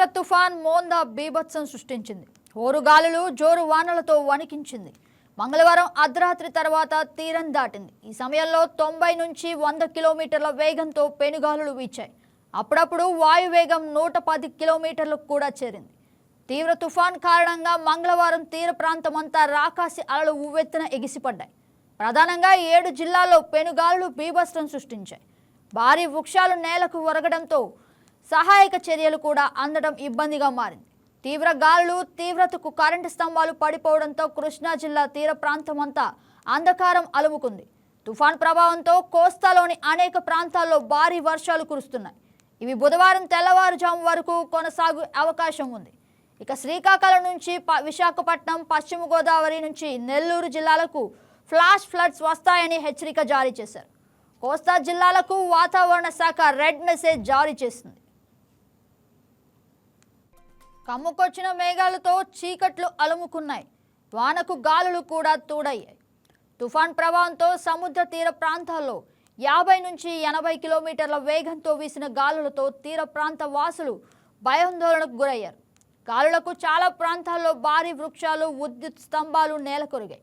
తీవ్ర తుఫాన్ మోందా బీభత్సం సృష్టించింది. ఓరుగాలులు జోరు వానలతో వణికించింది. మంగళవారం అర్ధరాత్రి తర్వాత తీరం దాటింది. ఈ సమయంలో తొంభై నుంచి వంద కిలోమీటర్ల వేగంతో పెనుగాలులు వీచాయి. అప్పుడప్పుడు వాయువేగం నూట పది కిలోమీటర్లకు కూడా చేరింది. తీవ్ర తుఫాన్ కారణంగా మంగళవారం తీర ప్రాంతం అంతా రాకాసి అలలు ఉవ్వెత్తున ఎగిసిపడ్డాయి. ప్రధానంగా ఏడు జిల్లాల్లో పెనుగాలులు బీభత్సం సృష్టించాయి. భారీ వృక్షాలు నేలకు ఒరగడంతో సహాయక చర్యలు కూడా అందడం ఇబ్బందిగా మారింది. తీవ్ర గాలులు తీవ్రతకు కరెంటు స్తంభాలు పడిపోవడంతో కృష్ణా జిల్లా తీర ప్రాంతం అంతా అంధకారం అలుముకుంది. తుఫాన్ ప్రభావంతో కోస్తాలోని అనేక ప్రాంతాల్లో భారీ వర్షాలు కురుస్తున్నాయి. ఇవి బుధవారం తెల్లవారుజాము వరకు కొనసాగు అవకాశం ఉంది. ఇక శ్రీకాకుళం నుంచి ప- విశాఖపట్నం పశ్చిమ గోదావరి నుంచి నెల్లూరు జిల్లాలకు ఫ్లాష్ ఫ్లడ్స్ వస్తాయని హెచ్చరిక జారీ చేశారు. కోస్తా జిల్లాలకు వాతావరణ శాఖ రెడ్ మెసేజ్ జారీ చేసింది. కమ్ముకొచ్చిన మేఘాలతో చీకట్లు అలుముకున్నాయి. వానకు గాలులు కూడా తోడయ్యాయి. తుఫాన్ ప్రభావంతో సముద్ర తీర ప్రాంతాల్లో యాభై నుంచి ఎనభై కిలోమీటర్ల వేగంతో వీసిన గాలులతో తీర ప్రాంత వాసులు భయాందోళనకు గురయ్యారు. గాలులకు చాలా ప్రాంతాల్లో భారీ వృక్షాలు విద్యుత్ స్తంభాలు నేలకొరిగాయి.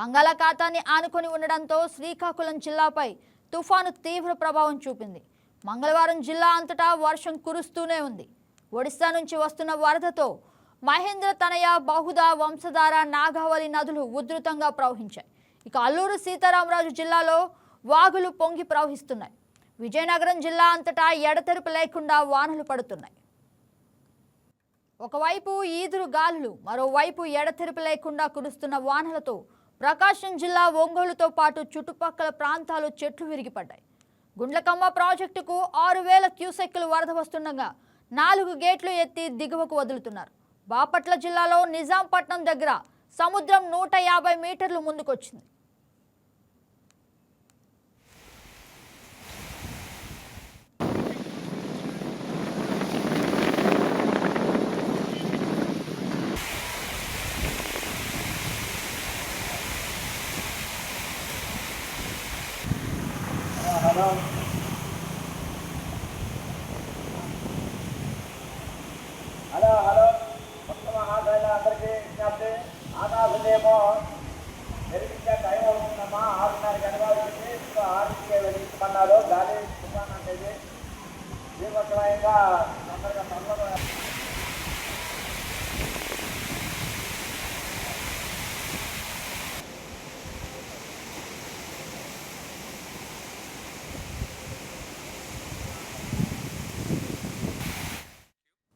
బంగాళాఖాతాన్ని ఆనుకొని ఉండడంతో శ్రీకాకుళం జిల్లాపై తుఫాను తీవ్ర ప్రభావం చూపింది. మంగళవారం జిల్లా అంతటా వర్షం కురుస్తూనే ఉంది. ఒడిశా నుంచి వస్తున్న వరదతో మహేంద్ర తనయ బహుదా వంశధార నాగావళి నదులు ఉధృతంగా ప్రవహించాయి. ఇక అల్లూరు సీతారామరాజు జిల్లాలో వాగులు పొంగి ప్రవహిస్తున్నాయి. విజయనగరం జిల్లా అంతటా ఎడతెరిపి లేకుండా వానలు పడుతున్నాయి. ఒకవైపు ఈదురు గాలులు మరోవైపు ఎడతెరిపి లేకుండా కురుస్తున్న వానలతో ప్రకాశం జిల్లా ఒంగోలుతో పాటు చుట్టుపక్కల ప్రాంతాలు చెట్లు విరిగిపడ్డాయి. గుండ్లకమ్మ ప్రాజెక్టుకు ఆరు వేల క్యూసెక్కులు వరద వస్తుండగా నాలుగు గేట్లు ఎత్తి దిగువకు వదులుతున్నారు బాపట్ల జిల్లాలో నిజాంపట్నం దగ్గర సముద్రం నూట యాభై మీటర్లు ముందుకొచ్చింది Hello. ఏమో? వెలిగించే టైం అవుతుందమ్మా. ఆరున్నర గంటలకి ఇంకా ఆరుకే వెలిగించమన్నారు గాలి తుఫాన్ అంటే ఇది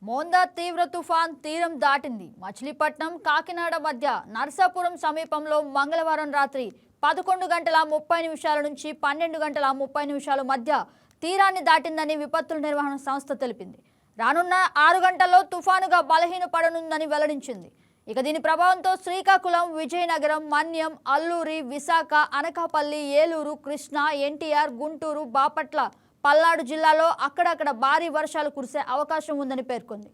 మోందా తీవ్ర తుఫాన్ తీరం దాటింది. మచిలీపట్నం కాకినాడ మధ్య నర్సాపురం సమీపంలో మంగళవారం రాత్రి పదకొండు గంటల ముప్పై నిమిషాల నుంచి పన్నెండు గంటల ముప్పై నిమిషాల మధ్య తీరాన్ని దాటిందని విపత్తుల నిర్వహణ సంస్థ తెలిపింది. రానున్న ఆరు గంటల్లో తుఫానుగా బలహీనపడనుందని వెల్లడించింది. ఇక దీని ప్రభావంతో శ్రీకాకుళం విజయనగరం మన్యం అల్లూరి విశాఖ అనకాపల్లి ఏలూరు కృష్ణా ఎన్టీఆర్ గుంటూరు బాపట్ల పల్నాడు జిల్లాలో అక్కడక్కడ భారీ వర్షాలు కురిసే అవకాశం ఉందని పేర్కొంది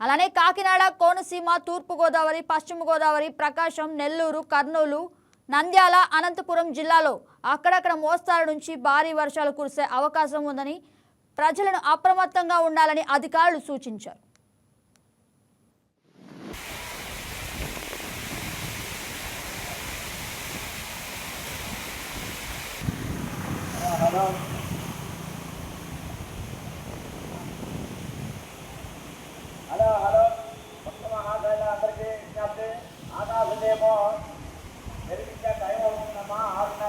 అలానే కాకినాడ కోనసీమ తూర్పుగోదావరి పశ్చిమ గోదావరి ప్రకాశం నెల్లూరు కర్నూలు నంద్యాల అనంతపురం జిల్లాలో అక్కడక్కడ మోస్తారు నుంచి భారీ వర్షాలు కురిసే అవకాశం ఉందని ప్రజలను అప్రమత్తంగా ఉండాలని అధికారులు సూచించారు Hello.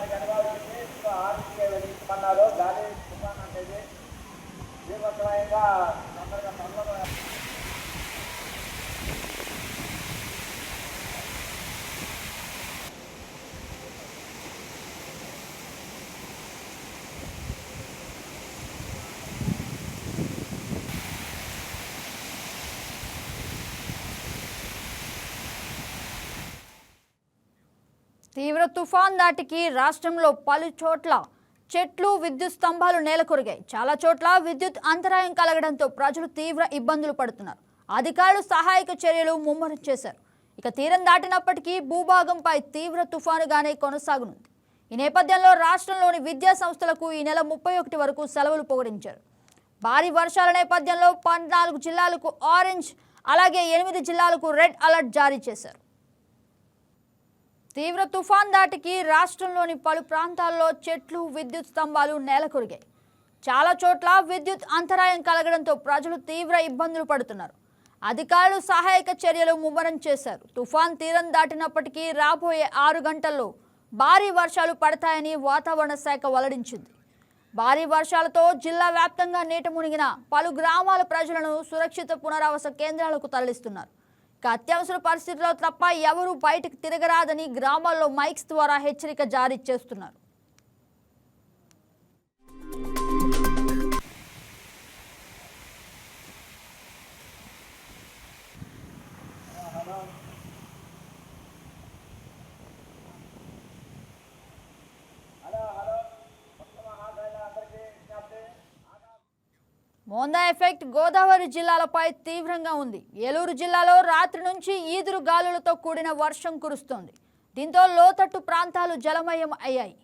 దానికి గంటలకి ఇప్పుడు ఆరుకే గాలి తుఫాన్ అంటే ఇది తీవ్ర తుఫాన్ దాటికి రాష్ట్రంలో పలు చోట్ల చెట్లు విద్యుత్ స్తంభాలు నేలకొరిగాయి. చాలా చోట్ల విద్యుత్ అంతరాయం కలగడంతో ప్రజలు తీవ్ర ఇబ్బందులు పడుతున్నారు. అధికారులు సహాయక చర్యలు ముమ్మరం చేశారు. ఇక తీరం దాటినప్పటికీ భూభాగంపై తీవ్ర తుఫానుగానే కొనసాగనుంది. ఈ నేపథ్యంలో రాష్ట్రంలోని విద్యా సంస్థలకు ఈ నెల ముప్పై ఒకటి వరకు సెలవులు పొగడించారు. భారీ వర్షాల నేపథ్యంలో పద్నాలుగు జిల్లాలకు ఆరెంజ్ అలాగే ఎనిమిది జిల్లాలకు రెడ్ అలర్ట్ జారీ చేశారు. తీవ్ర తుఫాన్ దాటికి రాష్ట్రంలోని పలు ప్రాంతాల్లో చెట్లు విద్యుత్ స్తంభాలు నేలకొరిగాయి. చాలా చోట్ల విద్యుత్ అంతరాయం కలగడంతో ప్రజలు తీవ్ర ఇబ్బందులు పడుతున్నారు. అధికారులు సహాయక చర్యలు ముమ్మరం చేశారు. తుఫాన్ తీరం దాటినప్పటికీ రాబోయే ఆరు గంటల్లో భారీ వర్షాలు పడతాయని వాతావరణ శాఖ వెల్లడించింది. భారీ వర్షాలతో జిల్లా వ్యాప్తంగా నీట మునిగిన పలు గ్రామాల ప్రజలను సురక్షిత పునరావాస కేంద్రాలకు తరలిస్తున్నారు. అత్యవసర పరిస్థితుల్లో తప్ప ఎవరూ బయటకు తిరగరాదని గ్రామాల్లో మైక్స్ ద్వారా హెచ్చరిక జారీ చేస్తున్నారు. మోందా ఎఫెక్ట్ గోదావరి జిల్లాలపై తీవ్రంగా ఉంది. ఏలూరు జిల్లాలో రాత్రి నుంచి ఈదురు గాలులతో కూడిన వర్షం కురుస్తోంది. దీంతో లోతట్టు ప్రాంతాలు జలమయం అయ్యాయి.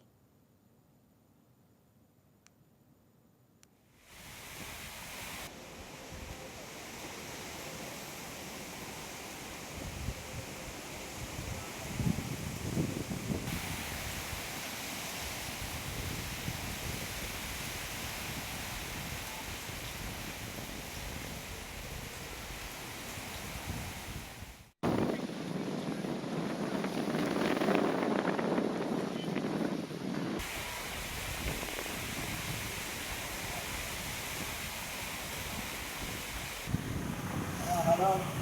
Bye.